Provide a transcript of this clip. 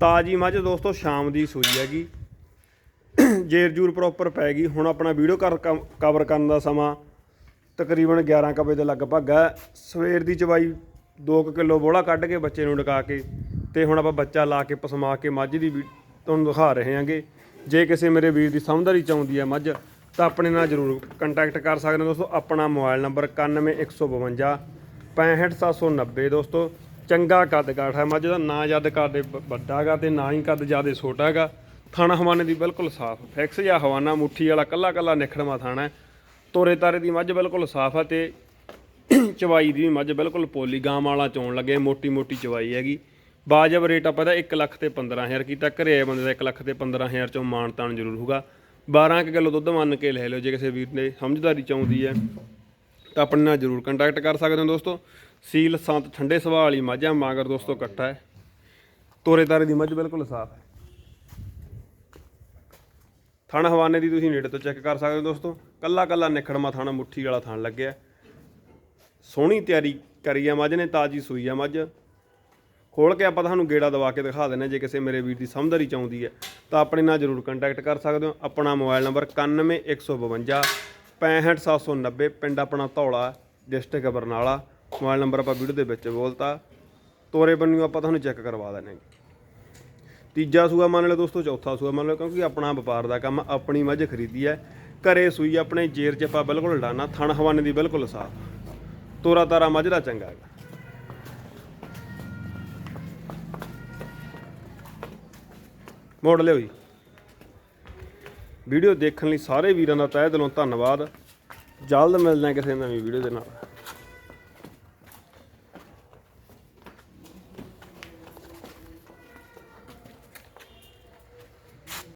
ਤਾਜੀ ਮੱਝ ਦੋਸਤੋ, ਸ਼ਾਮ ਦੀ ਸੂਈ ਹੈਗੀ। ਜੇਰ ਜੂਰ ਪ੍ਰੋਪਰ ਪੈ ਗਈ। ਹੁਣ ਆਪਣਾ ਵੀਡੀਓ ਕਵਰ ਕਰਨ ਦਾ ਸਮਾਂ ਤਕਰੀਬਨ 11 ਕੁ ਵਜੇ ਦੇ ਲਗਭਗ ਹੈ। ਸਵੇਰ ਦੀ ਚਵਾਈ 2 ਕਿਲੋ ਬੋਲਾ ਕੱਢ ਕੇ ਬੱਚੇ ਨੂੰ ਡਕਾ ਕੇ ਤੇ ਹੁਣ ਆਪਾਂ ਬੱਚਾ ਲਾ ਕੇ ਪਸਮਾ ਕੇ ਮੱਝ ਦੀ ਵੀ ਤੁਹਾਨੂੰ ਦਿਖਾ ਰਹੇ ਹਾਂਗੇ। ਜੇ ਕਿਸੇ ਮੇਰੇ ਵੀਰ ਦੀ ਸਮਝਦਾਰੀ ਆਉਂਦੀ ਹੈ ਮੱਝ, ਤਾਂ ਆਪਣੇ ਨਾਲ ਜਰੂਰ ਕੰਟੈਕਟ ਕਰ ਸਕਦੇ ਹੋ ਦੋਸਤੋ। ਆਪਣਾ ਮੋਬਾਈਲ ਨੰਬਰ 91152 65790 ਦੋਸਤੋ। ਚੰਗਾ ਕੱਦ ਕਾਠ ਹੈ। ਮੱਝ ਦਾ ਨਾ ਜਦ ਕੱਦ ਵੱਡਾ ਹੈਗਾ ਤੇ ਨਾ ਹੀ ਕੱਦ ਜ਼ਿਆਦਾ ਛੋਟਾ ਹੈਗਾ ਥਾਣਾ ਹਵਾਨੇ ਦੀ ਬਿਲਕੁਲ ਸਾਫ਼, ਫਿਕਸ ਜਾਂ ਹਵਾਨਾ, ਮੁੱਠੀ ਵਾਲਾ ਕੱਲਾ ਕੱਲਾ ਨਿਖੜਵਾ ਥਾਣਾ ਹੈ। ਤੋਰੇ ਤਾਰੇ ਦੀ ਮੱਝ ਬਿਲਕੁਲ ਸਾਫ਼ ਹੈ ਤੇ ਚਵਾਈ ਦੀ ਵੀ ਮੱਝ ਬਿਲਕੁਲ ਪੋਲੀ ਗਾਂ ਵਾਲਾ ਚੋਣ ਲੱਗੇ, ਮੋਟੀ ਮੋਟੀ ਚਵਾਈ ਹੈਗੀ। ਬਾਜਬ ਰੇਟ ਆਪਾਂ ਦਾ 1 ਲੱਖ ਤੇ 15000 ਕੀਤਾ, ਘਰੇ ਬੰਦੇ ਦਾ 1 ਲੱਖ ਤੇ 15000 ਚੋਂ ਮਾਣ ਤਾਣ ਜ਼ਰੂਰ ਹੋਊਗਾ। 12 ਕੁ ਕਿਲੋ ਦੁੱਧ ਮੰਨ ਕੇ ਲੈ ਲਿਓ, ਜੇ ਕਿਸੇ ਵੀਰ ਨੇ ਸਮਝਦਾਰੀ ਚਾਹੁੰਦੀ ਹੈ, ਤਾਂ ਆਪਣੇ ਨਾਲ ਜ਼ਰੂਰ ਕੰਟੈਕਟ ਕਰ ਸਕਦੇ ਹੋ ਦੋਸਤੋ। ਸੀਲ ਸੰਤ ਠੰਡੇ ਸੁਭਾਅ ਵਾਲੀ ਮੱਝ ਆ ਮਾਗਰ ਦੋਸਤੋ ਇਕੱਠਾ ਹੈ। ਤੋਰੇ ਤਾਰੇ ਦੀ ਮੱਝ ਬਿਲਕੁਲ ਸਾਫ਼ ਹੈ। ਥਣ ਹਵਾਨੇ ਦੀ ਤੁਸੀਂ ਨੇੜੇ ਤੋਂ ਚੈੱਕ ਕਰ ਸਕਦੇ ਹੋ ਦੋਸਤੋ। ਕੱਲਾ ਕੱਲਾ ਨਿਖੜਮਾ ਥਾਣਾ ਮੁੱਠੀ ਵਾਲਾ ਥਣ ਲੱਗਿਆ। ਸੋਹਣੀ ਤਿਆਰੀ ਕਰੀ ਆ ਮੱਝ ਨੇ, ਤਾਜੀ ਸੂਈ ਆ ਮੱਝ। ਖੋਲ ਕੇ ਆਪਾਂ ਤੁਹਾਨੂੰ ਗੇੜਾ ਦਵਾ ਕੇ ਦਿਖਾ ਦਿੰਨੇ ਜੇ ਕਿਸੇ ਮੇਰੇ ਵੀਰ ਦੀ ਸਮਝਦਾਰੀ ਚਾਹੁੰਦੀ ਹੈ, ਤਾਂ ਆਪਣੇ ਨਾਲ ਜਰੂਰ ਕੰਟੈਕਟ ਕਰ ਸਕਦੇ ਹੋ। ਆਪਣਾ ਮੋਬਾਈਲ ਨੰਬਰ 91152 65790 ਪਿੰਡ ਆਪਣਾ Dhaula district Barnala. Mobile number ਆਪਾਂ ਵੀਡੀਓ ਦੇ ਵਿੱਚ ਬੋਲਤਾ। ਤੋਰੇ ਬੰਨਿਓ ਆਪਾਂ ਤੁਹਾਨੂੰ ਚੈੱਕ ਕਰਵਾ ਦਿੰਨੇ ਤੀਜਾ ਸੂਆ ਮੰਨ ਲਓ ਦੋਸਤੋ, ਚੌਥਾ ਸੂਆ ਮੰਨ ਲਓ, ਕਿਉਂਕਿ ਆਪਣਾ ਵਪਾਰ ਦਾ ਕੰਮ ਆਪਣੀ ਮੱਝ ਖਰੀਦੀ ਹੈ। ਘਰੇ ਸੂਈ ਆਪਣੇ ਜੇਰ ਚ ਆਪਾਂ ਬਿਲਕੁਲ ਡਾਨਾ ਥਣ ਹਵਾਨੇ ਦੀ ਬਿਲਕੁਲ ਸਾਫ਼। ਤੋਰਾ ਤਾਰਾ ਮੱਝ ਦਾ ਚੰਗਾ ਹੈਗਾ। ਮੋੜ ਲਿਓ ਜੀ। ਵੀਡੀਓ ਦੇਖਣ ਲਈ ਸਾਰੇ ਵੀਰਾਂ ਦਾ ਤਹਿ ਦਿਲੋਂ ਧੰਨਵਾਦ। ਜਲਦ ਮਿਲਦੇ ਹਾਂ ਕਿਸੇ ਨਵੀਂ ਵੀਡੀਓ ਦੇ ਨਾਲ।